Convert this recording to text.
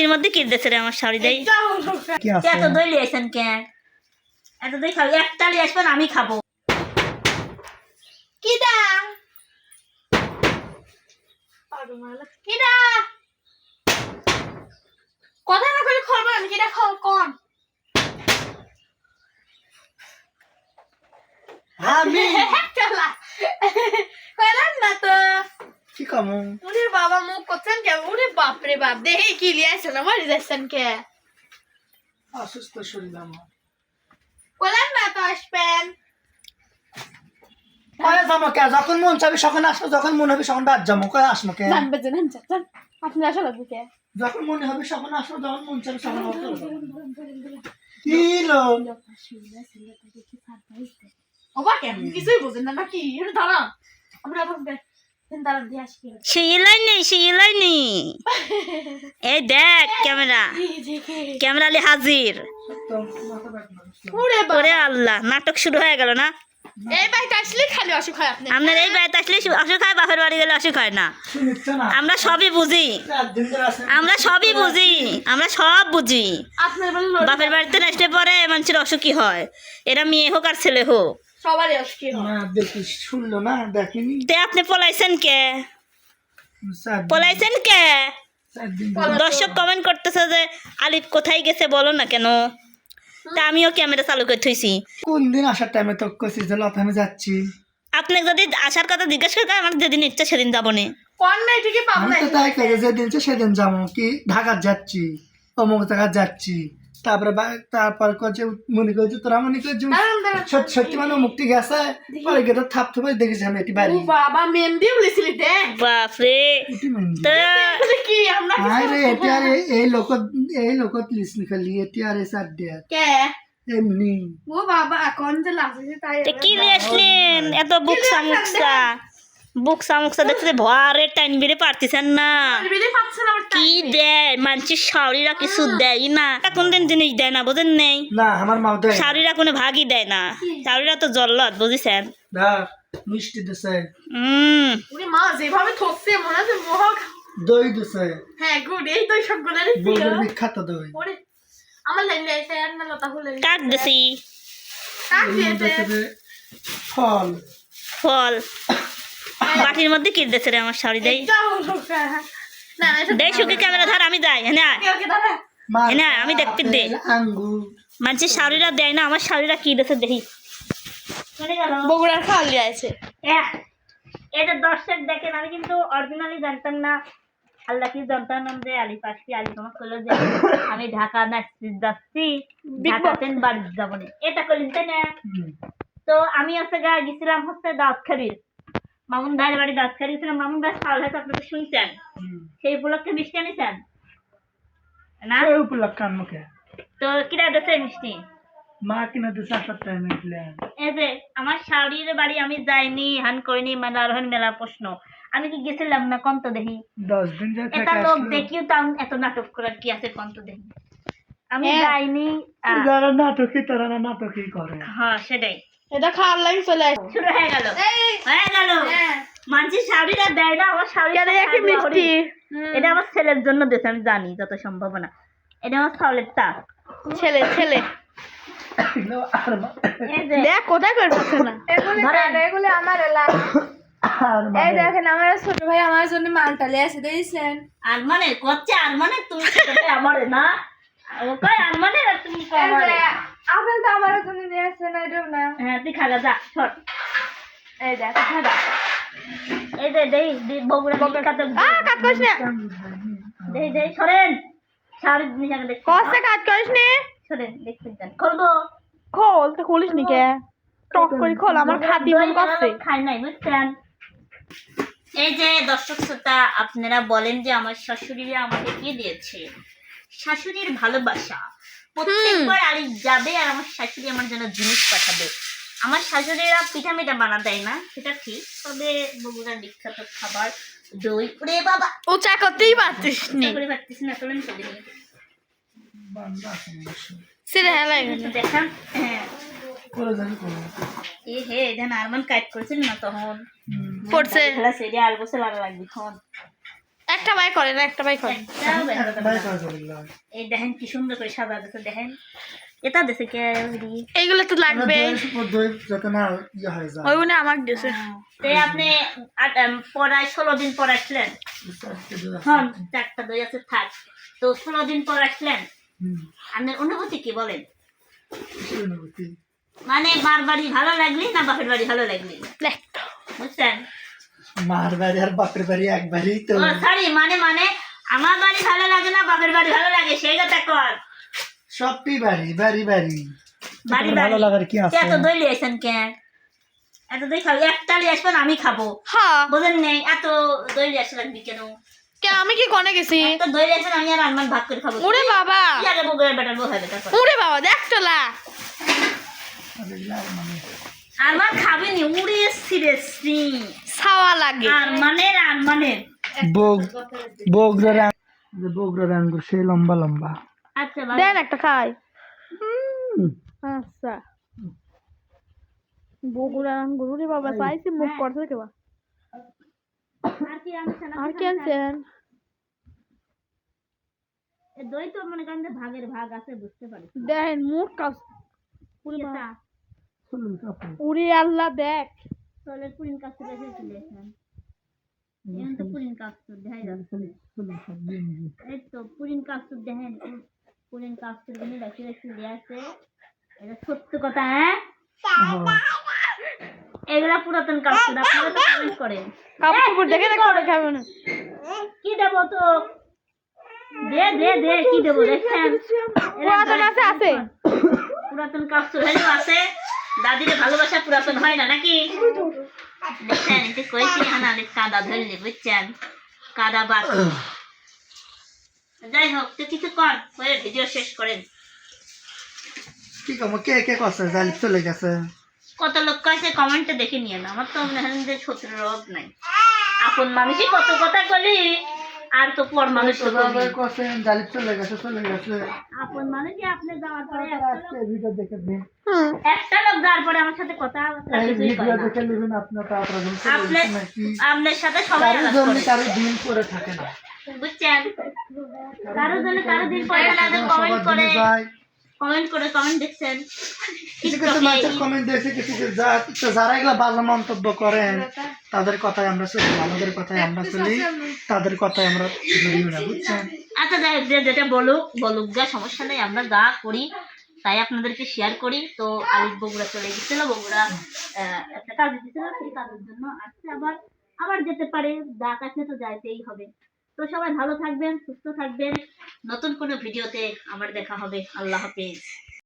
বাটির মধ্যে কি দিতেছে রে আমার শাড়ি দেই? এত দই লিয়েছেন কেন এত দই খাব একটা লিয়ে আসবেন আমি খাব। কিডা কিডা কথা না করে খবর আমি কিডা খবর কোন? আমি চালা কইলাম না তো। কি কামু উনি বাবা মুখ করছেন কে উনি বাপ রে বাপ দেখে কি লিয়েছে না মারি যাচ্ছেন কে অসুস্থ শরীর আমার। কইলাম না তো আসবেন। কয়ে যাব কে? যখন মন চাবি সখন আসব যখন মনে হবে সখন বাদ যাব। কয়ে আসব কে? জানবে যে না জান। আপনি আসলে লাগবে কে? যখন মনে হবে সখন আসব যখন মন চাবি সখন আসব কি লো ও বা কেন? কিছুই বুঝেন না নাকি? এটা দাঁড়ান। আমরা এই দেখ ক্যামেরা। ক্যামেরা লি হাজির। ওরে আল্লাহ নাটক শুরু হয়ে গেল না? এই বাইক আসলে খালি অসুখ হয় আপনি আপনার এই বাড়িতে আসলে অসুখ হয় বাপের বাড়ি গেলে অসুখ হয় না। আমরা সবই বুঝি। আমরা সবই বুঝি। আমরা সব বুঝি। বাপের বাড়িতে আসলে পরে মানুষের অসুখই হয়। এরা মেয়ে হোক আর ছেলে হোক। সবারই না দেখি শুনলো না দেখিনি। তে আপনি পলাইছেন কে? পলাইছেন কে। দর্শক কমেন্ট করতেছে যে আলিফ কোথায় গেছে বলো না কেন? তা আমিও ক্যামেরা চালু করে থইছি। কোন দিন আসার টাইমে তো কইছি যে লতা আমি যাচ্ছি। আপনাকে যদি আসার কথা জিজ্ঞেস করে আমার যেদিন ইচ্ছা সেদিন যাব নে। কোন নাই ঠিকই পাবো আমি না তো তাই করি যেদিন ইচ্ছে সেদিন যাব। কি? ঢাকা যাচ্ছি অমুক জায়গা যাচ্ছি। তারপরে বা- তারপর কছে মনে করছে তোরা মনে করছে সত্যি সত্যি মানে মুক্তি গেছে। পরে গেটে থাপ থাপে দেখেছি আমি এটি বাড়ি। বাবা মেহেন্দি বলেছিলি দেখ। তো বলে কি আমরা হাই রে এটি আর এই লোকত এই লোকত লিস লিখালি এটি আর সার দেয়া। কে? এমনি। ও বাবা এখন যে লাগছে তাই কি নিয়ে আসলেন এত বুকসা মুকসা বুকসা মুকসা দেখতে ভয়ারে টাইম বেড়ে পারতেছেন না। কি দেয়? মানুষের শাড়িরা কিছু দেয় না। কোন দিন জিনিস দেয় না বোঝেন নেই। না আমার মাও দেয় শাড়িরা কোনো ভাগই দেয় না। শাড়িরা তো জল্লত বুঝেছেন? মিষ্টি দিছে। হম উনি মা যেভাবে ঠকছে মনে হচ্ছে মোহ দই দিছে। হ্যাঁ গুড এই তো সবগুলোরই বিখ্যাত দই। ওরে আমার না লতা কাক কাক দিয়েছে ফল। ফল। বাটির মধ্যে কি দিতেছে রে আমার শাড়ি? দেই। যাও ঢোকা। না না এটা দেই সুখী ক্যামেরা ধর আমি যাই। হ্যাঁ এ না, আমি দেখতে দে। মানুষের শাড়িরা দেয় না আমার শাড়িরা কি দিতেছে দেখি। বগুড়ার খাওয়ালি আছে এটা দর্শক দেখেন আমি কিন্তু অরিজিনালি জানতাম না আল্লাহ কি জানতাম না যে আলি পাশি আলি তোমার করল যে আমি ঢাকা না যাচ্ছি ঢাকাতে বাড়ি যাব না। এটা করলেন তাই না? তো আমি হচ্ছে গা গেছিলাম হচ্ছে দাঁতখারির মামুন ভাইয়ের বাড়ি দাঁতখারি ছিলাম মামুন ভাই সাল হয়তো আপনাকে শুনছেন? সেই উপলক্ষে মিষ্টি আনিছেন? না? উপলক্ষে আনমুখে তো কিরা দেশে মিষ্টি? মা কিনা দিছে আসার টাইমে দিলেন এই যে আমার শাড়ির বাড়ি আমি যাইনি হান করিনি মেলা রহন মেলা প্রশ্ন। আমি কি গেছিলাম না কম তো দেখি? দশ দিন যাই এটা লোক দেখিও তো এত নাটক করার কি আছে কম তো দেখি। আমি। যাইনি যারা নাটকই তারা নাটকই করে। হ্যাঁ সেটাই। এটা খাওয়ার লাগে চলে আসে। শুরু হয়ে গেল। এই হয়ে গেল। হ্যাঁ। শাড়িটা দেয় না আমার শাড়ি কেন একই মিষ্টি। এটা আমার ছেলের জন্য আমি জানি যত সম্ভব না। এটা আমার তা ছেলে ছেলে। দেখ কোথায় করে পাচ্ছে না। এগুলো আমার এলা এই মানে? দেখেন আমার ছোট ভাই আমার জন্য মালটালে আছে দেখছেন? আর মানে করছে আর মানে তুমি আমারে না? ও কয় আর মানে তুমি কয়। আপেল তো আমার জন্য নিয়ে আসছে না এটাও না। হ্যাঁ তুই খাগা যা এই দেখ। খাদা এই যে দেই বগুড়া বিখ্যাত আ কাট করিস না। দেই দেই সরেন। কষ্টে কাট করিস নে। সরেন করব খোল তো খুলিস নি কে? টক করে খোল আমার খাতি মন করছে খাই নাই বুঝছেন? এই যে দর্শক শ্রোতা আপনারা বলেন যে আমার শাশুড়িরা আমাকে কি দিয়েছে? শাশুড়ির ভালোবাসা। প্রত্যেকবার আলি যাবে আর আমার শাশুড়ি আমার জন্য জিনিস পাঠাবে। আমার শাশুড়িরা পিঠা মিঠা বানা দেয় না সেটা ঠিক তবে বগুড়ার বিখ্যাত খাবার দই। ওরে বাবা! ও চা করতেই পারতিস নি। করে পারতেছি না চলেন চলে যাই। বান্দা আছে অবশ্য। সিরে হেলা দেখান হ্যাঁ। করে করে। এ হে এটা আরমান কাট করেছিল না তখন। পড়ছে। খেলা সেরে আর বসে ভালো লাগবে তখন। একটা বাই করেন একটা বাই করেন একটা বাই করে এই দেখেন কি সুন্দর করে সাদা দিচ্ছে দেখেন। এটা দিছে কে এইগুলো তো লাগবে। আমরা ইয়ে হয়ে যায়। ওইগুলো আমাকে দিয়েছে তো আপনি পড়ায় ষোলো দিন পর আসলেন? চারটে দই আছে। চারটা দই আছে থাক। তো ষোলো দিন পর আসলেন? আপনার অনুভূতি কি বলেন? মানে বার বাড়ি ভালো লাগলি না বাপের বাড়ি ভালো লাগলি? দেখ বুঝছেন? মার বাড়ি আর বাপের বাড়ি একবারই তো। সরি মানে মানে আমার বাড়ি ভালো লাগে না বাপের বাড়ি ভালো লাগে সেই কথা কর। সবটি বাড়ি বাড়ি বাড়ি। বাড়ি ভালো লাগার কি আছে এত দই লিয়েছেন কেন? এত দই খাব? একটা লিয়ে আসবেন আমি খাব। হ্যাঁ। বোঝেন নেই এত দই লিয়ে কেন? আমি কি কনে গেছি? এত দই লিয়ে আমি আর আনমান ভাগ করে খাব। ওরে বাবা। বগুড়ার বেটার বউ হবে তারপর ওরে বাবা দেখ তোলা আরমান খাবেনি উড়ে সিরিয়াসলি ছাওয়া লাগে। আরমানের আরমানের বগ বগরার আং- যে বগরার আঙ্গুর সেই লম্বা লম্বা। আচ্ছা দেন একটা খাই। আচ্ছা। বগুড়ার আঙ্গুর ওরে বাবা চাইছি মুখ করছে কেবা আর কি আনছেন? আর কি আনছেন? দই তো মনে করেন ভাগের ভাগ আছে বুঝতে পারি দেখেন মুখ কাজ ওরে বাবা এটা? চলুন আপনি ওরে আল্লাহ দেখ। তলের পুরিন কাস্তুর রেখে দিয়েছেন এখন তো পুরিন দেখাই যাচ্ছে। এই তো পুরিন দেখেন পুরিন গুলি রেখে রেখে দিয়ে আছে এটা সত্য কথা হ্যাঁ। এগুলা পুরাতন কাস্তুর আপনারা তো কমেন্ট করেন কাপড় দেখে দেখো ওটা খাবে না কি দেবো তো দে দে দে কি দেবো দেখছেন এরা পুরাতন আছে আছে পুরাতন হ্যাঁ আছে দাদিরে ভালোবাসা পুরাতন হয় না নাকি? কয়েছি হ্যাঁ না কাদা ধরলি বুঝছেন? কাদা বাস যাই হোক তো কিছু কর করে ভিডিও শেষ করেন। কি কম কে কে কষ্ট জালিপ চলে গেছে। কত লোক কাছে কমেন্টে দেখে নিয়ে না। আমার তো মনে হয় যে শত্রুর অভাব নাই। আপন মানুষই কত কথা বলি। আর তো পর মানুষ তো বলি। কষ্ট জালিপ চলে গেছে চলে গেছে। আপন মানুষই আপনি যাওয়ার পরে একটা আজকে লোক- ভিডিও দেখে দিন। একটা লোক যাওয়ার পরে আমার সাথে কথা ভিডিও দেখে নেবেন আপনার তাড়াতাড়ি আপনি আপনার সাথে সবাই কারোর আলাপ জন্য করে। কারও দিন করে থাকে না। বুঝছেন? কারোর জন্য কারও দিন পরে লাগে কমেন্ট করে দিনে যায়। কমেন্ট করে কমেন্ট দেখছেন। কিছু কিছু মানুষের কমেন্ট দেখছে কিছু কিছু যারা এগুলো বাজে মন্তব্য করেন তাদের কথায় আমরা চলি আমাদের কথায় আমরা চলি তাদের কথায় আমরা ধরি না বুঝছেন? আচ্ছা যে যেটা বলুক বলুক যা সমস্যা নেই আমরা যা করি তাই আপনাদেরকে শেয়ার করি। তো আলিফ বগুড়া চলে গেছিল বগুড়া একটা কাজ দিয়েছিল সেই কাজের জন্য আসছে আবার আবার যেতে পারে যা কাছে তো যাইতেই হবে। তো সবাই ভালো থাকবেন সুস্থ থাকবেন। নতুন কোনো ভিডিওতে আবার দেখা হবে। আল্লাহ হাফেজ।